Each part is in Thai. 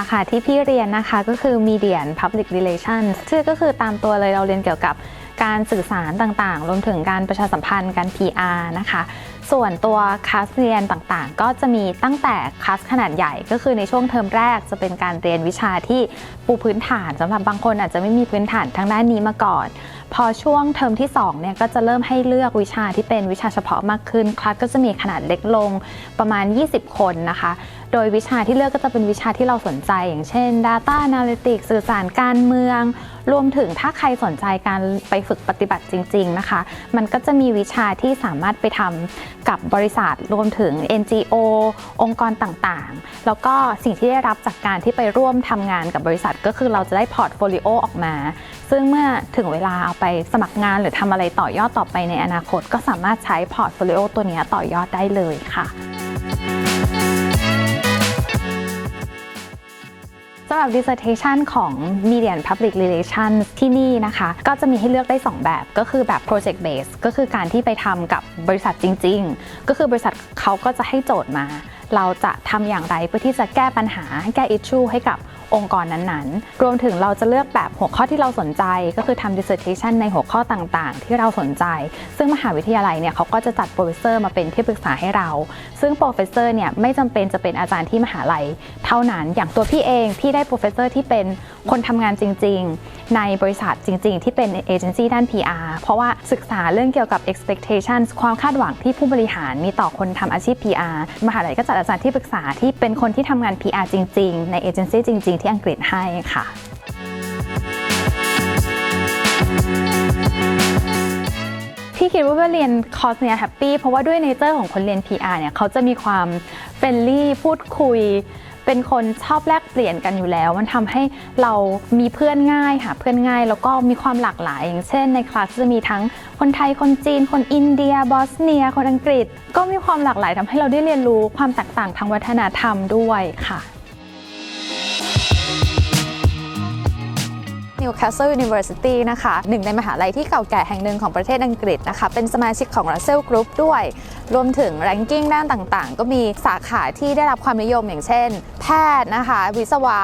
าขาที่พี่เรียนนะคะก็คือ Media and Public Relations ชื่อก็คือตามตัวเลยเราเรียนเกี่ยวกับการสื่อสารต่างๆ รวมถึงการประชาสัมพันธ์การ PR นะคะ ส่วนตัวคลาสเรียนต่างๆ ก็จะมีตั้งแต่คลาสขนาดใหญ่ก็คือในช่วงเทอมแรกจะเป็นการเรียนวิชาที่ปูพื้นฐานสำหรับบางคนอาจจะไม่มีพื้นฐานทางด้านนี้มาก่อน พอช่วงเทอมที่2เนี่ยก็จะเริ่มให้เลือกวิชาที่เป็นวิชาเฉพาะมากขึ้นคลาสก็จะมีขนาดเล็กลงประมาณ 20 คนนะคะ โดยวิชาที่เลือกก็จะเป็นวิชาที่เราสนใจ อย่างเช่น Data Analytics สื่อสารการเมือง รวมถึงถ้าใครสนใจการไปฝึกปฏิบัติจริง ๆนะคะ มันก็จะมีวิชาที่สามารถไปทำกับบริษัทรวมถึง NGO องค์กรต่างๆ แล้วก็สิ่งที่ได้รับจากการที่ไปร่วมทำงานกับบริษัทก็คือเราจะได้พอร์ตโฟลิโอออกมา ซึ่งเมื่อถึงเวลาเอาไปสมัครงานหรือทำอะไรต่อยอดต่อไปในอนาคต ก็สามารถใช้พอร์ตโฟลิโอตัวนี้ต่อยอดได้เลยค่ะสำหรับ dissertation ของ Media and Public Relations ที่นี่นะคะ ก็จะมีให้เลือกได้ 2 แบบก็คือแบบ project based ก็คือการที่ไปทำกับบริษัทจริง ๆ ก็คือบริษัทเขาก็จะให้โจทย์มา เราจะทำอย่างไรเพื่อที่จะแก้ปัญหาแก้ issue ให้กับองค์กรนั้นๆ รวมถึงเราจะเลือกแบบหัวข้อที่เราสนใจ ก็คือทำ dissertation ในหัวข้อต่างๆ ที่เราสนใจ ซึ่งมหาวิทยาลัยเนี่ยเขาก็จะจัดโปรเฟสเซอร์มาเป็นที่ปรึกษาให้เรา ซึ่งโปรเฟสเซอร์เนี่ยไม่จำเป็นจะเป็นอาจารย์ที่มหาลัย เท่านั้น อย่างตัวพี่เองพี่ได้โปรเฟสเซอร์ที่เป็นคนทำงานจริง ๆ ในบริษัทจริง ๆ ที่เป็นเอเจนซี่ด้าน PR เพราะว่าศึกษาเรื่องเกี่ยวกับ expectations ความคาดหวังที่ผู้บริหารมีต่อคนทำอาชีพ PR มหาลัยก็จัดอาจารย์ที่ปรึกษาที่เป็นคนที่ทำงาน PR จริง ๆ ในเอเจนซี่จริง ๆ ที่อังกฤษให้ค่ะพี่คิดว่าเรียนคอร์สเนี้ยแฮปปี้เพราะว่าด้วยเนเจอร์ของคนเรียน PR เนี่ยเขาจะมีความเฟรนลี่พูดคุย เป็นคนชอบแลกเปลี่ยนกันอยู่แล้ว มันทำให้เรามีเพื่อนง่ายหาเพื่อนง่าย แล้วก็มีความหลากหลาย อย่างเช่น ในคลาสจะมีทั้งคนไทยคนจีน คนอินเดีย บอสเนีย คนอังกฤษ ก็มีความหลากหลายทำให้เราได้เรียนรู้ความแตกต่างทางวัฒนธรรมด้วยค่ะ Newcastle University นะคะหนึ่งในมหาลัยที่เก่าแก่แห่งหนึ่งของประเทศอังกฤษนะคะ เป็นสมาชิกของ Russell Group ด้วย รวมถึง ranking ด้านต่างๆ ก็มีสาขาที่ได้รับความนิยมอย่างเช่น แพทย์นะคะ วิศวะ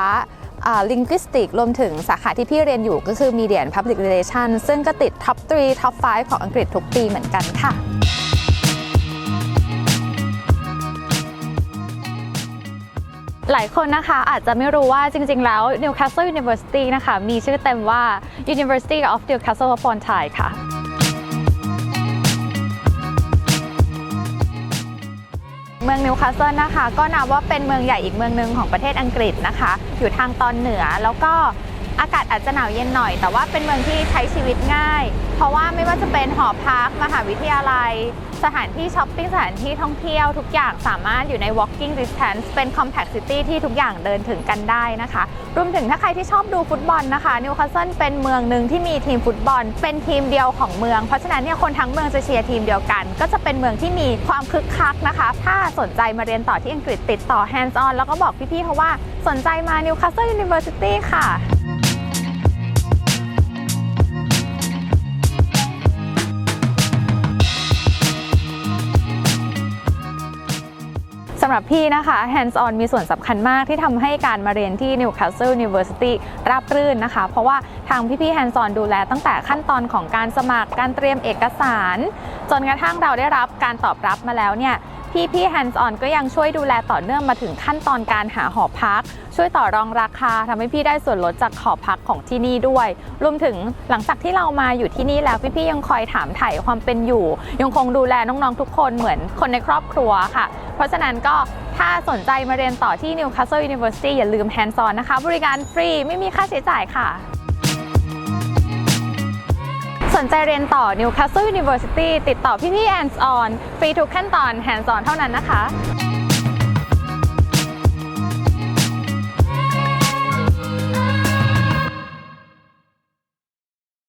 ลิงกิสติกรวมถึงสาขาที่พี่เรียนอยู่ก็คือ Media and Public Relations ซึ่งก็ติด Top 3 Top 5ของอังกฤษทุกปีเหมือนกันค่ะ หลายคนนะคะอาจจะไม่รู้ว่าจริง ๆ แล้ว Newcastle University นะคะมีชื่อเต็มว่า University of Newcastle upon Tyne ค่ะเมืองนิวคาสเซิลนะคะ ก็นับว่าเป็นเมืองใหญ่อีกเมืองหนึ่งของประเทศอังกฤษนะคะ อยู่ทางตอนเหนือแล้วก็ อากาศอาจจะหนาวเย็นหน่อย แต่ว่าเป็นเมืองที่ใช้ชีวิตง่าย เพราะว่าไม่ว่าจะเป็นหอพัก มหาวิทยาลัย สถานที่ช้อปปิ้งสถานที่ท่องเที่ยวทุกอย่างสามารถอยู่ใน walking distance เป็น compact city ที่ทุกอย่างเดินถึงกันได้นะคะ รวมถึงถ้าใครที่ชอบดูฟุตบอลนะคะนิวคาสเซิลเป็นเมืองหนึ่งที่มีทีมฟุตบอล เป็นทีมเดียวของเมือง เพราะฉะนั้นเนี่ยคนทั้งเมืองจะเชียร์ทีมเดียวกัน ก็จะเป็นเมืองที่มีความคึกคักนะคะ ถ้าสนใจมาเรียนต่อที่อังกฤษติดต่อ hands on แล้วก็บอกพี่ๆเขาว่าสนใจมา Newcastle University ค่ะ หรับพี่นะคะ hands on มีส่วนสำคัญมากที่ทำให้การมาเรียนที่ Newcastle University ราบรื่นนะคะ เพราะว่าทางพี่ๆ hands on ดูแลตั้งแต่ขั้นตอนของการสมัครการเตรียมเอกสาร จนกระทั่งเราได้รับการตอบรับมาแล้วเนี่ย พี่ๆ hands on ก็ยังช่วยดูแลต่อเนื่องมาถึงขั้นตอนการหาหอพัก ช่วยต่อรองราคาทำให้พี่ได้ส่วนลดจากหอพักของที่นี่ด้วย รวมถึงหลังจากที่เรามาอยู่ที่นี่แล้วพี่ๆยังคอยถามถ่ายความเป็นอยู่ ยังคงดูแลน้องๆทุกคนเหมือนคนในครอบครัวค่ะ เพราะฉะนั้นก็ถ้าสนใจมาเรียนต่อที่ Newcastle University อย่าลืม hands on นะคะ บริการฟรีไม่มีค่าใช้จ่ายค่ะ สนใจเรียนต่อ Newcastle University ติดต่อพี่ๆ hands on ฟรีทุกขั้นตอน hands on เท่านั้นนะคะ